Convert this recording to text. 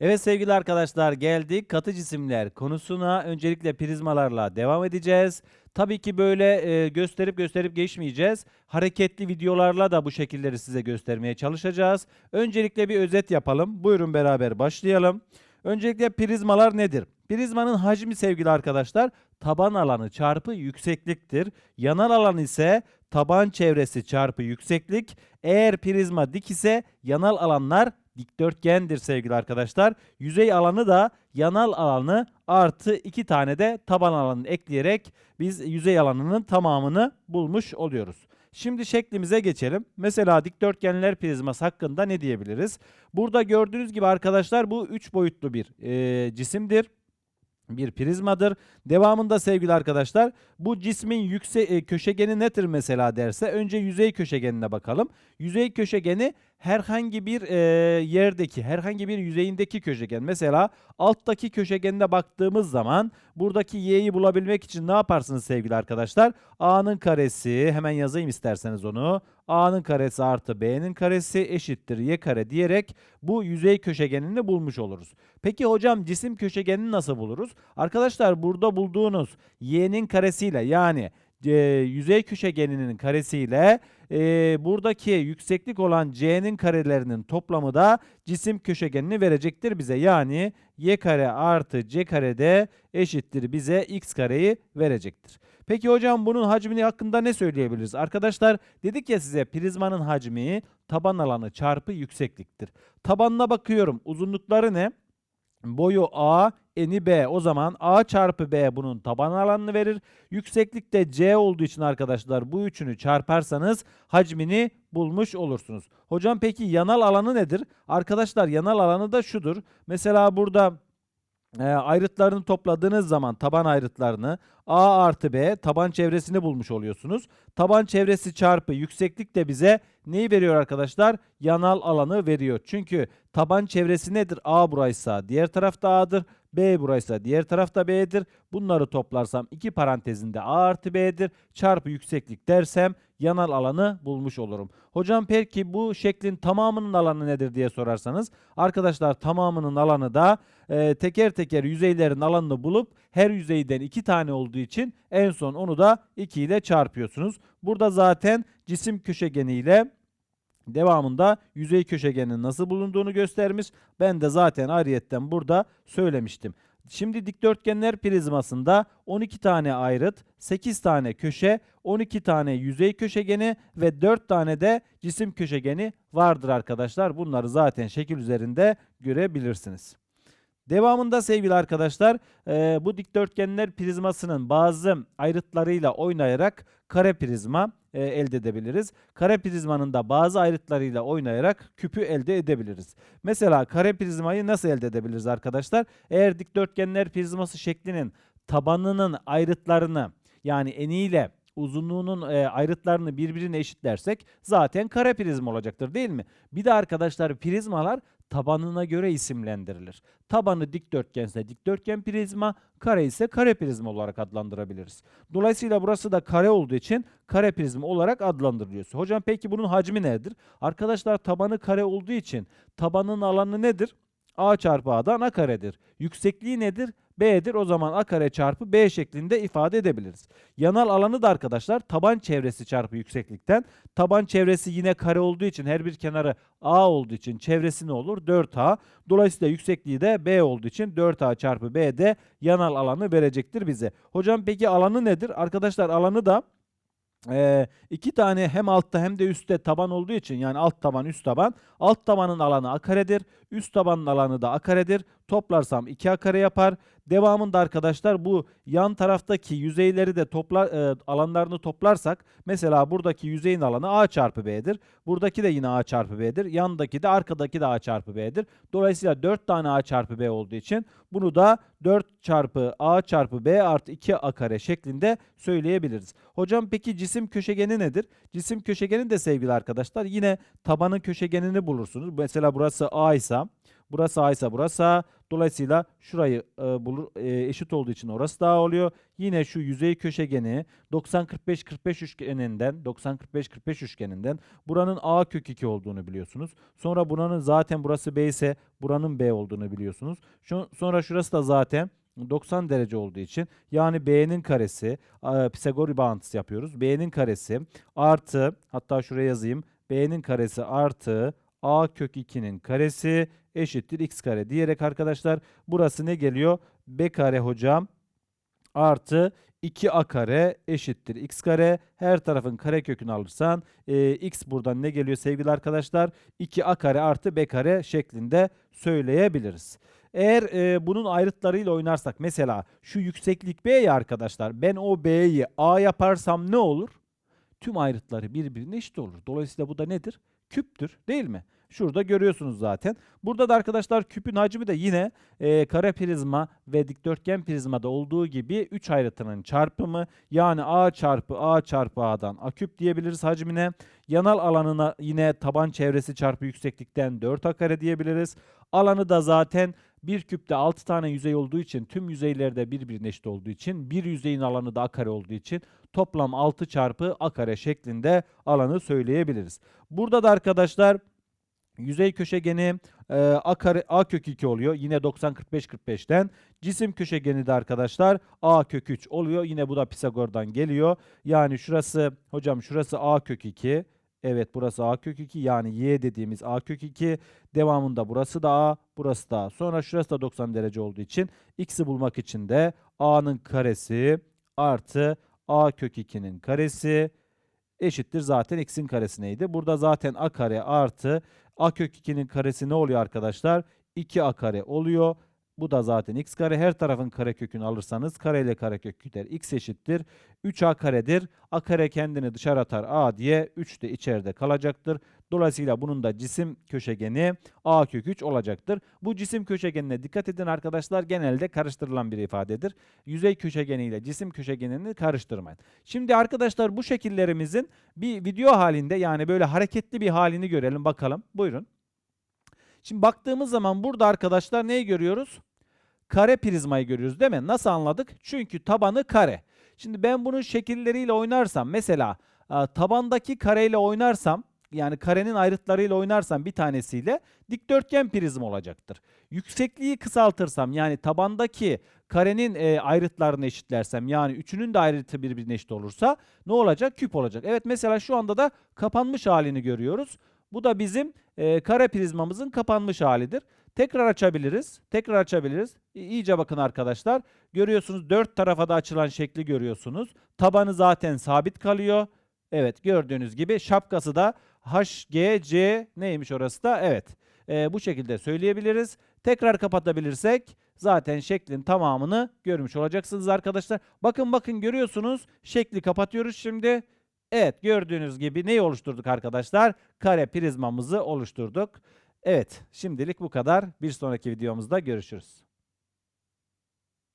Evet sevgili arkadaşlar geldik katı cisimler konusuna. Öncelikle prizmalarla devam edeceğiz. Tabii ki böyle e, gösterip gösterip geçmeyeceğiz. Hareketli videolarla da bu şekilleri size göstermeye çalışacağız. Öncelikle bir özet yapalım. Buyurun beraber başlayalım. Öncelikle prizmalar nedir? Prizmanın hacmi sevgili arkadaşlar taban alanı çarpı yüksekliktir. Yanal alan ise taban çevresi çarpı yükseklik. Eğer prizma dik ise yanal alanlar dikdörtgendir sevgili arkadaşlar. Yüzey alanı da yanal alanı artı iki tane de taban alanı ekleyerek biz yüzey alanının tamamını bulmuş oluyoruz. Şimdi şeklimize geçelim. Mesela dikdörtgenler prizması hakkında ne diyebiliriz? Burada gördüğünüz gibi arkadaşlar bu üç boyutlu bir eee, cisimdir bir prizmadır. Devamında sevgili arkadaşlar bu cismin yüksek e, köşegeni nedir mesela derse önce yüzey köşegenine bakalım. Yüzey köşegeni herhangi bir e, yerdeki herhangi bir yüzeyindeki köşegen. Mesela alttaki köşegenine baktığımız zaman buradaki y'yi bulabilmek için ne yaparsınız sevgili arkadaşlar? A'nın karesi hemen yazayım isterseniz onu. A'nın karesi artı B'nin karesi eşittir y kare diyerek bu yüzey köşegenini bulmuş oluruz. Peki hocam cisim köşegenini nasıl buluruz? Arkadaşlar burada bulduğunuz y'nin karesiyle yani e, yüzey köşegeninin karesiyle e, buradaki yükseklik olan c'nin karelerinin toplamı da cisim köşegenini verecektir bize. Yani y kare artı c kare de eşittir bize x kareyi verecektir. Peki hocam bunun hacmini hakkında ne söyleyebiliriz? Arkadaşlar dedik ya size prizmanın hacmi taban alanı çarpı yüksekliktir. Tabanına bakıyorum uzunlukları ne? Boyu A, eni B. O zaman A çarpı B bunun taban alanını verir. Yükseklik de C olduğu için arkadaşlar bu üçünü çarparsanız hacmini bulmuş olursunuz. Hocam peki yanal alanı nedir? Arkadaşlar yanal alanı da şudur. Mesela burada e, ayrıtlarını topladığınız zaman taban ayrıtlarını A artı B taban çevresini bulmuş oluyorsunuz. Taban çevresi çarpı yükseklik de bize neyi veriyor arkadaşlar? Yanal alanı veriyor. Çünkü taban çevresi nedir? A buraysa diğer tarafta A'dır. B buraysa diğer tarafta B'dir. Bunları toplarsam iki parantezinde A artı B'dir. Çarpı yükseklik dersem yanal alanı bulmuş olurum. Hocam peki bu şeklin tamamının alanı nedir diye sorarsanız arkadaşlar tamamının alanı da e, teker teker yüzeylerin alanını bulup her yüzeyden iki tane olduğu için en son onu da 2 ile çarpıyorsunuz. Burada zaten cisim köşegeniyle devamında yüzey köşegenin nasıl bulunduğunu göstermiş. Ben de zaten ayrıyetten burada söylemiştim. Şimdi dikdörtgenler prizmasında 12 tane ayrıt, 8 tane köşe, 12 tane yüzey köşegeni ve 4 tane de cisim köşegeni vardır arkadaşlar. Bunları zaten şekil üzerinde görebilirsiniz. Devamında sevgili arkadaşlar e, bu dikdörtgenler prizmasının bazı ayrıtlarıyla oynayarak kare prizma e, elde edebiliriz. Kare prizmanın da bazı ayrıtlarıyla oynayarak küpü elde edebiliriz. Mesela kare prizmayı nasıl elde edebiliriz arkadaşlar? Eğer dikdörtgenler prizması şeklinin tabanının ayrıtlarını yani eniyle uzunluğunun e, ayrıtlarını birbirine eşitlersek zaten kare prizma olacaktır değil mi? Bir de arkadaşlar prizmalar tabanına göre isimlendirilir. Tabanı dikdörtgense dikdörtgen prizma, kare ise kare prizma olarak adlandırabiliriz. Dolayısıyla burası da kare olduğu için kare prizma olarak adlandırılıyor. Hocam peki bunun hacmi nedir? Arkadaşlar tabanı kare olduğu için tabanın alanı nedir? A çarpı A'dan A karedir. Yüksekliği nedir? B'dir. O zaman A kare çarpı B şeklinde ifade edebiliriz. Yanal alanı da arkadaşlar taban çevresi çarpı yükseklikten. Taban çevresi yine kare olduğu için her bir kenarı A olduğu için çevresi ne olur? 4A. Dolayısıyla yüksekliği de B olduğu için 4A çarpı B de yanal alanı verecektir bize. Hocam peki alanı nedir? Arkadaşlar alanı da ee, iki tane hem altta hem de üstte taban olduğu için yani alt taban üst taban. Alt tabanın alanı a karedir. Üst tabanın alanı da a karedir. Toplarsam 2 a kare yapar. Devamında arkadaşlar bu yan taraftaki yüzeyleri de toplar e, alanlarını toplarsak mesela buradaki yüzeyin alanı a çarpı b'dir. Buradaki de yine a çarpı b'dir. Yandaki de arkadaki de a çarpı b'dir. Dolayısıyla 4 tane a çarpı b olduğu için bunu da 4 çarpı a çarpı b artı 2 a kare şeklinde söyleyebiliriz. Hocam peki cisim köşegeni nedir? Cisim köşegeni de sevgili arkadaşlar yine tabanın köşegenini bulursunuz. Mesela burası a ise Burası A ise burası A. Dolayısıyla şurayı e, bulur e, eşit olduğu için orası da A oluyor. Yine şu yüzey köşegeni 90-45-45 üçgeninden 90-45-45 üçgeninden buranın A kök 2 olduğunu biliyorsunuz. Sonra buranın zaten burası B ise buranın B olduğunu biliyorsunuz. Şu, sonra şurası da zaten 90 derece olduğu için yani B'nin karesi e, Pisagor bağıntısı yapıyoruz. B'nin karesi artı hatta şuraya yazayım. B'nin karesi artı A kök 2'nin karesi eşittir x kare diyerek arkadaşlar burası ne geliyor? B kare hocam artı 2a kare eşittir x kare. Her tarafın kare kökünü alırsan e, x buradan ne geliyor sevgili arkadaşlar? 2a kare artı b kare şeklinde söyleyebiliriz. Eğer e, bunun ayrıtlarıyla oynarsak mesela şu yükseklik b ya arkadaşlar ben o b'yi a yaparsam ne olur? Tüm ayrıtları birbirine eşit olur. Dolayısıyla bu da nedir? Küptür değil mi? Şurada görüyorsunuz zaten. Burada da arkadaşlar küpün hacmi de yine e, kare prizma ve dikdörtgen prizmada olduğu gibi 3 ayrıtının çarpımı yani a çarpı a çarpı a'dan a küp diyebiliriz hacmine. Yanal alanına yine taban çevresi çarpı yükseklikten 4 a kare diyebiliriz. Alanı da zaten bir küpte 6 tane yüzey olduğu için tüm yüzeylerde birbirine eşit olduğu için bir yüzeyin alanı da a kare olduğu için toplam 6 çarpı a kare şeklinde alanı söyleyebiliriz. Burada da arkadaşlar yüzey köşegeni e, a, kare, a kök 2 oluyor. Yine 90 45 45'ten. Cisim köşegeni de arkadaşlar a kök 3 oluyor. Yine bu da Pisagor'dan geliyor. Yani şurası hocam şurası a kök 2. Evet burası a kök 2 yani y dediğimiz a kök 2. Devamında burası da a, burası da a. Sonra şurası da 90 derece olduğu için x'i bulmak için de a'nın karesi artı a kök 2'nin karesi eşittir zaten x'in karesi neydi? Burada zaten a kare artı a kök 2'nin karesi ne oluyor arkadaşlar? 2a kare oluyor. Bu da zaten x kare. Her tarafın kare kökünü alırsanız kare ile kare kök gider. x eşittir. 3a karedir. a kare kendini dışarı atar a diye 3 de içeride kalacaktır. Dolayısıyla bunun da cisim köşegeni a kök 3 olacaktır. Bu cisim köşegenine dikkat edin arkadaşlar. Genelde karıştırılan bir ifadedir. Yüzey köşegeniyle cisim köşegenini karıştırmayın. Şimdi arkadaşlar bu şekillerimizin bir video halinde yani böyle hareketli bir halini görelim bakalım. Buyurun. Şimdi baktığımız zaman burada arkadaşlar neyi görüyoruz? Kare prizmayı görüyoruz değil mi? Nasıl anladık? Çünkü tabanı kare. Şimdi ben bunun şekilleriyle oynarsam mesela e, tabandaki kareyle oynarsam yani karenin ayrıtlarıyla oynarsam bir tanesiyle dikdörtgen prizma olacaktır. Yüksekliği kısaltırsam yani tabandaki karenin e, ayrıtlarını eşitlersem yani üçünün de ayrıtı birbirine eşit olursa ne olacak? Küp olacak. Evet mesela şu anda da kapanmış halini görüyoruz. Bu da bizim e, kare prizmamızın kapanmış halidir. Tekrar açabiliriz. Tekrar açabiliriz. İyice bakın arkadaşlar. Görüyorsunuz dört tarafa da açılan şekli görüyorsunuz. Tabanı zaten sabit kalıyor. Evet gördüğünüz gibi şapkası da HGC neymiş orası da? Evet. E, bu şekilde söyleyebiliriz. Tekrar kapatabilirsek zaten şeklin tamamını görmüş olacaksınız arkadaşlar. Bakın bakın görüyorsunuz. Şekli kapatıyoruz şimdi. Evet gördüğünüz gibi neyi oluşturduk arkadaşlar? Kare prizmamızı oluşturduk. Evet şimdilik bu kadar. Bir sonraki videomuzda görüşürüz.